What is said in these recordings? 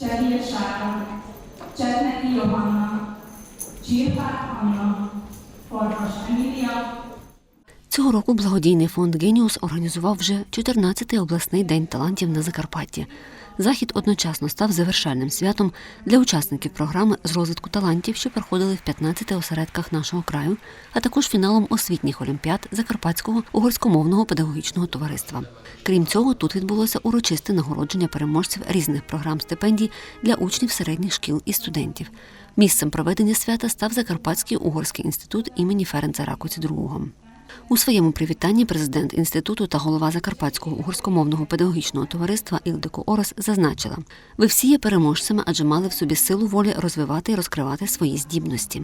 Cserél Sára, Cserneki Johanna, Csirpák Anna, Farkas Emília, Цього року благодійний фонд Геніус організував вже 14-й обласний день талантів на Закарпатті. Захід одночасно став завершальним святом для учасників програми з розвитку талантів, що проходили в 15 осередках нашого краю, а також фіналом освітніх олімпіад Закарпатського угорськомовного педагогічного товариства. Крім цього, тут відбулося урочисте нагородження переможців різних програм стипендій для учнів середніх шкіл і студентів. Місцем проведення свята став Закарпатський угорський інститут імені Ференца Ракоці II. У своєму привітанні президент інституту та голова Закарпатського угорськомовного педагогічного товариства Ілдико Орос зазначила: ви всі є переможцями, адже мали в собі силу волі розвивати і розкривати свої здібності.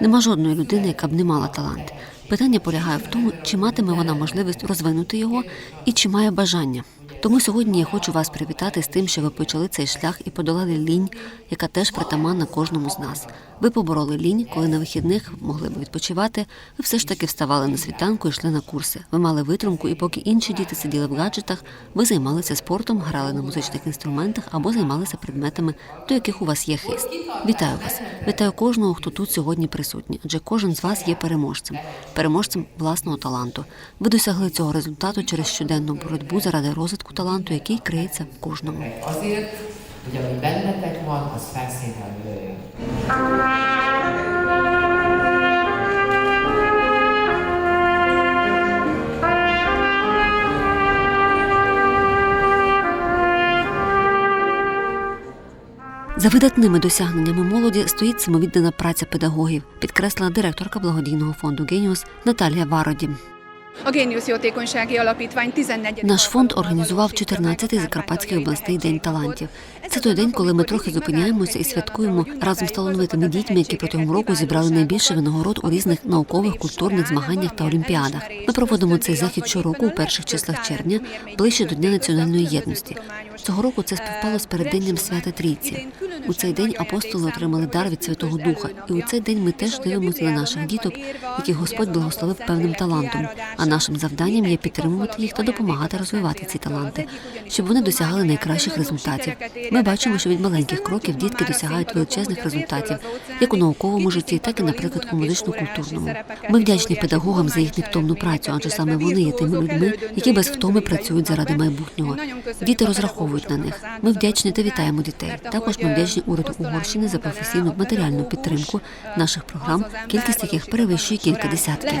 Нема жодної людини, яка б не мала талант. Питання полягає в тому, чи матиме вона можливість розвинути його і чи має бажання. Тому сьогодні я хочу вас привітати з тим, що ви почали цей шлях і подолали лінь, яка теж притаманна кожному з нас. Ви побороли лінь, коли на вихідних могли б відпочивати. Ви все ж таки вставали на світанку і йшли на курси. Ви мали витримку, і поки інші діти сиділи в гаджетах, ви займалися спортом, грали на музичних інструментах або займалися предметами, до яких у вас є хист. Вітаю вас! Вітаю кожного, хто тут сьогодні присутній, адже кожен з вас є переможцем, переможцем власного таланту. Ви досягли цього результату через щоденну боротьбу заради розвитку таланту, який криється в кожному. Azért, hogy ami bennetek van, az. За видатними досягненнями молоді стоїть самовіддана праця педагогів, підкреслила директорка благодійного фонду Геніус Наталія Вароді. A Géniusz Jótékonysági Alapítvány 14. Наш фонд організував 14-й Закарпатський обласний день талантів. Це той день, коли ми трохи зупиняємося і святкуємо разом з талановитими дітьми, які протягом року зібрали найбільше винагород у різних наукових, культурних змаганнях та олімпіадах. Ми проводимо цей захід щороку у перших числах червня, ближче до Дня національної єдності. Цього року це співпало з передденням свята Трійці. У цей день апостоли отримали дар від Святого Духа, і у цей день ми теж дивимося на наших діток, яких Господь благословив певним талантом. А нашим завданням є підтримувати їх та допомагати розвивати ці таланти, щоб вони досягали найкращих результатів. Ми бачимо, що від маленьких кроків дітки досягають величезних результатів, як у науковому житті, так і, наприклад, у музично-культурному. Ми вдячні педагогам за їх невтомну працю, адже саме вони є тими людьми, які без втоми працюють заради майбутнього. Діти розраховують на них. Ми вдячні та вітаємо дітей. Також ми вдячні уряду Угорщини за професійну матеріальну підтримку наших програм, кількість яких перевищує кілька десятків.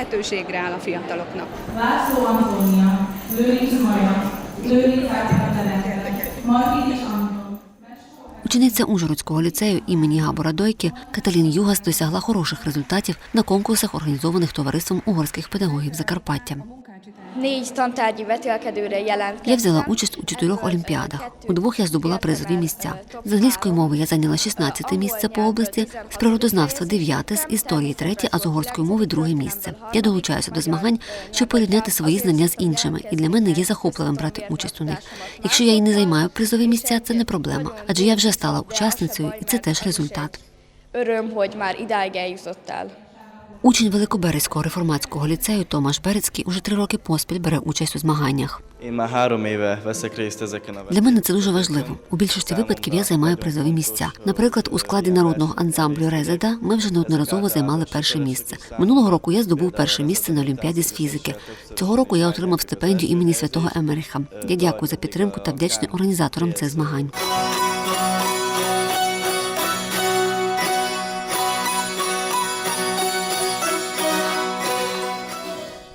Учениця Ужгородського ліцею імені Габора Дойки Каталін Югас досягла хороших результатів на конкурсах, організованих товариством угорських педагогів Закарпаття. Négy tantárgyi vetélkedőre jelentkeztem. Я взяла участь у чотирьох олімпіадах. У двох я здобула призові місця. З англійської мови я зайняла 16 місце по області, з природознавства 9, з історії 3, а з угорської мови друге місце. Я долучаюся до змагань, щоб порівняти свої знання з іншими, і для мене є захопливим брати участь у них. Якщо я і не займаю призові місця, це не проблема, адже я вже стала учасницею, і це теж результат. Öröm, hogy már idáig eljutottál. Учень Великоберезького реформатського ліцею Томаш Берецький уже три роки поспіль бере участь у змаганнях. Для мене це дуже важливо. У більшості випадків я займаю призові місця. Наприклад, у складі народного ансамблю Резеда ми вже неодноразово займали перше місце. Минулого року я здобув перше місце на Олімпіаді з фізики. Цього року я отримав стипендію імені святого Емеріха. Я дякую за підтримку та вдячний організаторам цих змагань.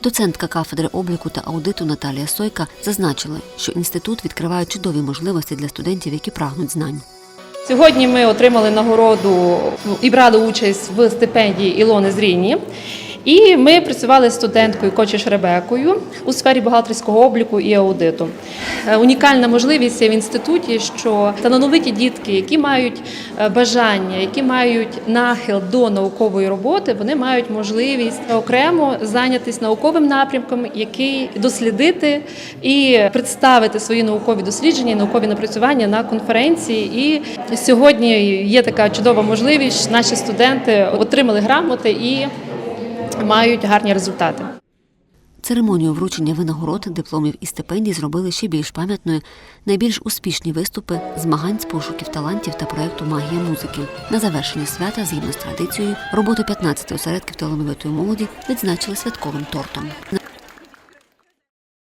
Доцентка кафедри обліку та аудиту Наталія Сойка зазначила, що інститут відкриває чудові можливості для студентів, які прагнуть знань. Сьогодні ми отримали нагороду і брали участь в стипендії Ілони Зріні. І ми працювали з студенткою Кочеш Ребекою у сфері бухгалтерського обліку і аудиту. Е, Унікальна можливість в інституті, що талановиті дітки, які мають е, бажання, які мають нахил до наукової роботи, вони мають можливість окремо зайнятися науковим напрямком, який дослідити і представити свої наукові дослідження, наукові напрацювання на конференції. І сьогодні є така чудова можливість. Наші студенти отримали грамоти і мають гарні результати. Церемонію вручення винагород, дипломів і стипендій зробили ще більш пам'ятною найбільш успішні виступи змагань з пошуків талантів та проекту Магія музики. На завершення свята, згідно з традицією, роботу 15 осередків талановитої молоді відзначили святковим тортом.